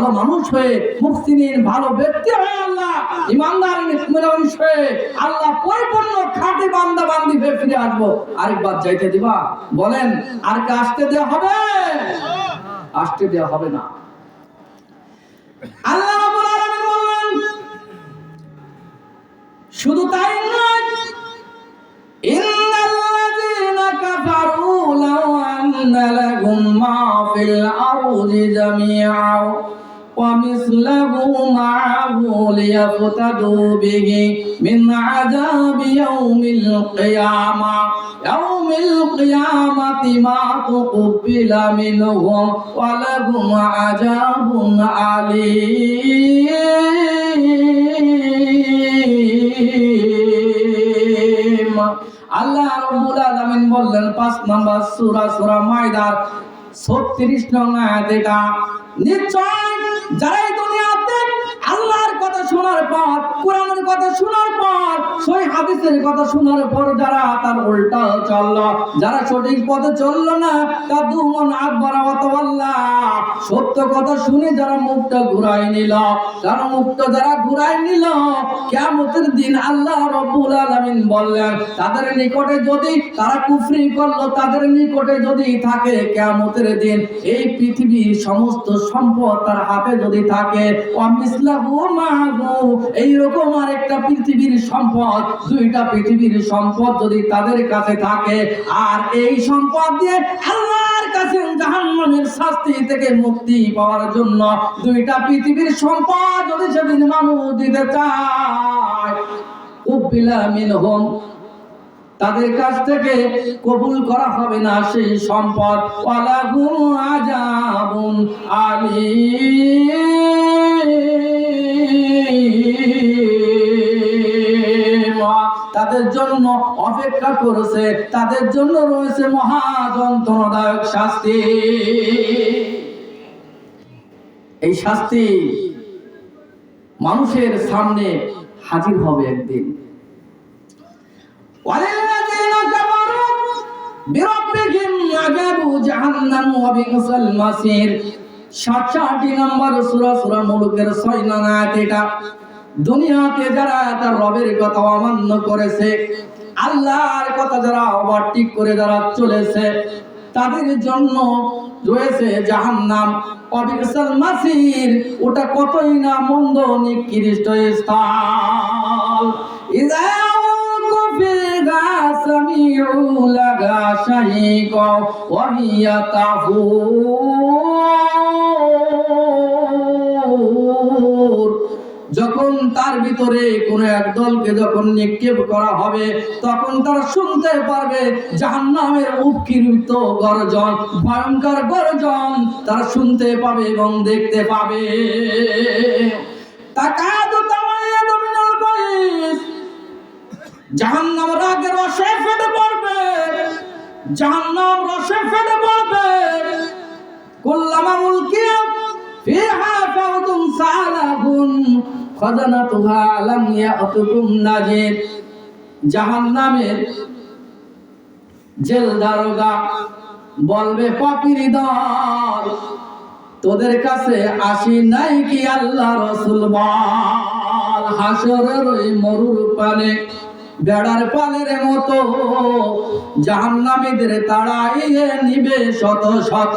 ভালো মানুষ হয়ে মুহসিনিন ভালো ব্যক্তি হয়ে আল্লাহ। ইমানদার মানুষ হয়ে। আল্লাহ পরিপূর্ণ খাঁটি বান্দা বান্দি হয়ে ফিরে আসব। আরেকবার যাইতে দিবা। বলেন, আর কে আসতে দেওয়া হবে? আসতে দেওয়া হবে না। আল্লাহ বললেন, শুধু তাই নয় কাফারু লাও আন্না লাহুম মা ফিল আরদি জামিআ ومثله معه ليفتدوا به من عذاب يوم القيامة يوم القيامة ما تقبل منهم ولهم عذاب أليم আল্লাহ রব্বুল আলামিন বললেন পাঁচ নাম্বার সূরা সূরা মায়দার 36 নং আয়াত এটা নিশ্চয় যারা পর, কোরআনের কথা শোনার পর, সই হাদিসের কথা শোনার পর যারা তার উল্টা চলল, যারা সঠিক পথে চলল না তা দুমন আকবর আল্লাহ সত্য কথা শুনে যারা মুখটা ঘুরাই নিল যারা মুখটা যারা ঘুরাই নিল, কিয়ামতের দিন আল্লাহ রব্বুল আলামিন বললেন, তাদের নিকটে যদি তারা কুফরি করল, তাদের নিকটে যদি থাকে কিয়ামতের দিন, এই পৃথিবীর সমস্ত সম্পদ তার হাতে যদি থাকে এইরকম আরেকটা পৃথিবীর সম্পদ, দুইটা পৃথিবীর সম্পদ যদি তাদের কাছে থাকে, আর এই সম্পদ দিয়ে আল্লাহর কাছে জাহান্নামের শাস্তি থেকে মুক্তি পাওয়ার জন্য দুইটা পৃথিবীর সম্পদ যদি সেদিন মানুষ দিতে চায় তাদের কাছ থেকে কবুল করা হবে না সেই সম্পদ। আযাবুন আলীম। তাদের জন্য অপেক্ষা করেছে তাদের জন্য রয়েছে মহা যন্ত্রণাদায়ক শাস্তি এই শাস্তি মানুষের সামনে হাজির হবে একদিন وللذين كفروا بربهم عذاب جهنم وبئس المصير সাতষট্টি নম্বর সুরা সুরা মুলুকের ছয় নং আয়াত এটা দুনিয়াতে যারা তার রবের কথা অমান্য করেছে আল্লাহর কথা যারা ওভারটেক করে যারা চলেছে তাদের জন্য রয়েছে জাহান্নাম অবিকসাল মাসির ওটা কতই না মন্দ নিকৃষ্ট স্থান ইদা فيها سميعوا لها شهيقا وهي تفور তার ভিতরে কোন এক দলকে যখন নিক্ষেপ করা হবে, তখন তারা শুনতে পারবে জাহান্নামের উৎকীর্ত গর্জন, ভয়ঙ্কর গর্জন। তারা শুনতে পাবে এবং দেখতে পাবে। তাকাদু জাহান্নাম রাগের রসে ফেটে পড়বে। জাহান্নাম রসে ফেটে পড়বে। কুল্লামা উলকিয়া ফিহা ফাউদুন সালাহুন। ইয়াতুকুম নাজির। জাহান্নামের জেল দারোগা বলবে, পাপির দল, তোদের কাছে আসি নাই কি আল্লাহ রসুল হাসরের ওই মরুর পানে, বেড়ার পালের মতো জাহান্নামীদের তাড়াইয়ে নিবে শত শত।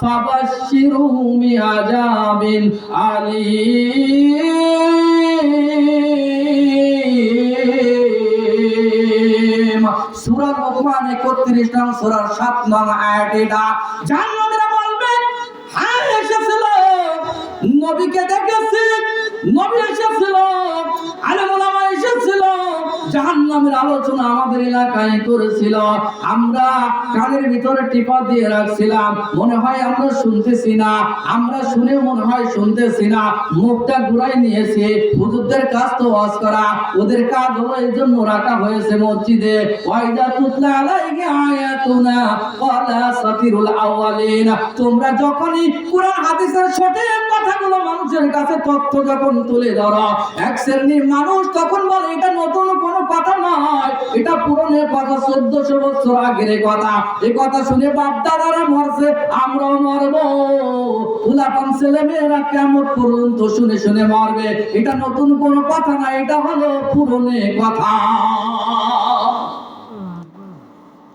ফাবাশশিরহু বিআযাবিন আলীম। সূরা লোকমান 31 নং সূরার 7 নং আয়াত এটা। জাহান্নামীরা বলবে হ্যাঁ এসেছিল। নবীকে দেখেছি। নবী এসেছিল। আলোচনা আমাদের এলাকায় করেছিল। আমরা কানের ভিতরে টিপা দিয়ে রাখছিলাম। মনে হয় আমরা শুনতেছি না। আমরা শুনে মনে হয় শুনতেছি না। মুখটা ঘুরাই নিয়েছে। হুজুরদের কাজ তো ওয়াজ করা। ওদের কাজ হলো এই জন্য রাখা হয়েছে মসজিদে। ওয়াইদা তুতলা আলাইহি আয়াতুনা ক্বালা সাতিরুল তোমরা যখনই হাদিসের সঠিক কথাগুলো মানুষের কাছে তথ্য যখন তুলে ধরো এক শ্রেণির মানুষ তখন বলে, এটা নতুন কোনো কথা নয়, এটা কথা, চোদ্দশো বছর আগের কথা। কথা শুনে বাপ মরছে, আমরাও মরবো। উলাপান ছেলে মেয়েরা কেমন পর্যন্ত শুনে শুনে মরবে? এটা নতুন কোনো কথা না, এটা হলো পুরনো কথা।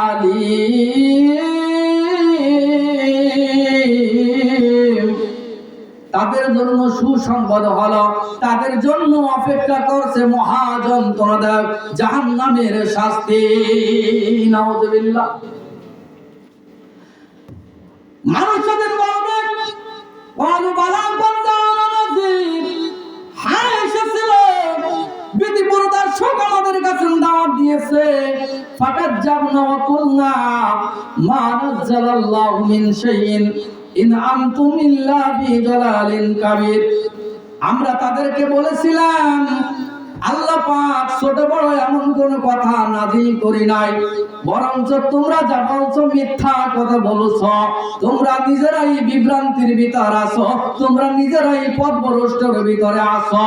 আলীম। তাদের জন্য সুসংবাদ হলো, তাদের জন্য অপেক্ষা করছে মহাযন্ত্রণাদায়ক জাহান্নামের শাস্তি। নাউযুবিল্লাহ মানুষদের বলবেন ওয়ালু বালা বান্দা আমাদের কাছে দাওয়াত দিয়েছে। ফাকাত জাবনা ওয়া কুলনা মা নাযালাল্লাহু মিন শাইইন। ইন আনতুম ইল্লা জালালিন কাবীর। আমরা তাদেরকে বলেছিলাম, আল্লাহ পাক ছোট বড় এমন কোন কথা নাজিল করি নাই, বরঞ্চ তোমরা যা বলছো মিথ্যা কথা বলছ, তোমরা নিজেরাই বিভ্রান্তির ভিতর আছো, তোমরা নিজেরাই পথভ্রষ্টর ভিতরে আছো।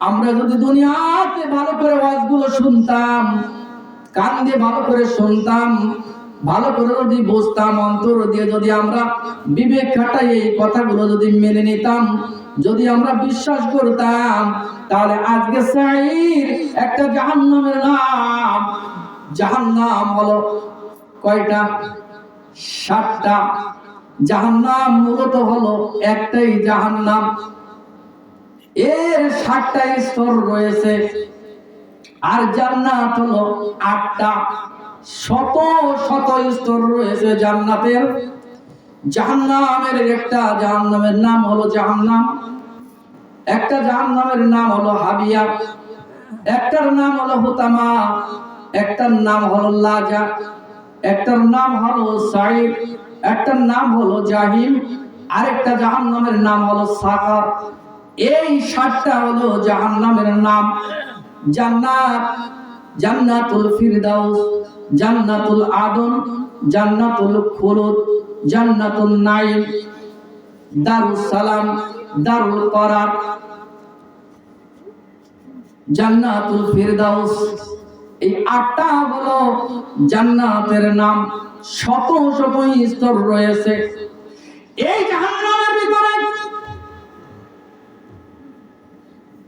আমরা যদি দুনিয়াতে ভালো করে ওয়াজগুলো শুনতাম কান দিয়ে ভালো করে শুনতাম, ভালো করে যদি বুঝতাম, অন্তর দিয়ে যদি আমরা বিবেক খাটাই এই কথাগুলো যদি মেনে নিতাম, যদি আমরা বিশ্বাস করতাম, তাহলে আজকে সাইর একটা জাহান্নামের নাম, জাহান্নাম হলো কয়টা? সাতটা। জাহান্নাম মূলত হলো একটাই জাহান্নাম। এর সাতটা স্তর রয়েছে। আর জান্নাত হলো আটটা। শত শত স্তর রয়েছে জান্নাতের। জাহান্নামের একটা, জাহান্নামের নাম হলো জাহান্নাম। একটা জাহান্নামের নাম হলো হাবিয়া। একটার নাম হলো হুতামা। একটার নাম হলো লাজা। একটার নাম হলো সাইদ একটার নাম হলো জাহিম আরেকটা জাহান্নামের নাম হলো সাকার। এই সাতটা হলো জাহান্নামের নাম। জান্নাত, জান্নাতুল ফিরদাউস, জান্নাতুল আদন, জান্নাতুল খুলুদ, জান্নাতুল নাইম, দারুস সালাম, দারুল করার। জান্নাতুল ফিরদাউস, এই আটটা হলো জান্নাতের নাম। শত শত স্তর রয়েছে। এই জাহান্নামের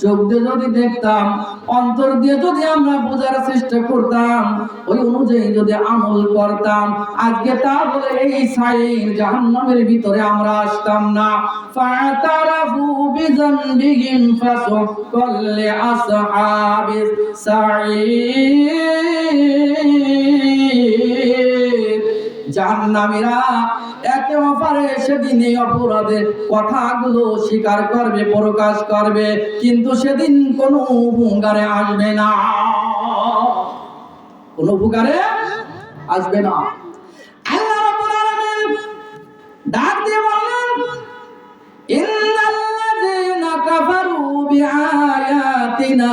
চোখ দিয়ে যদি দেখতাম, অন্তর দিয়ে যদি আমরা বোঝার চেষ্টা করতাম, ওই অনুযায়ী যদি আমল করতাম, আজকে তাহলে এই সাইন জাহান্নামের ভিতরে আমরা আসতাম না। ফাতারাফু বিযানবিহিম ফাসুক্কাল লিআসহাবিস সাইর জাহান্নামীরা একে অপরে সেদিন এই অপরাধের কথাগুলো স্বীকার করবে, প্রকাশ করবে, কিন্তু সেদিন কোনো উপকারে আসবে না। কোনো উপকারে আসবে না। আল্লাহ রাব্বুল আলামিন ডাক দিয়ে বললেন, ইন্নাল্লাযীনা কাফারু বিআয়াতিনা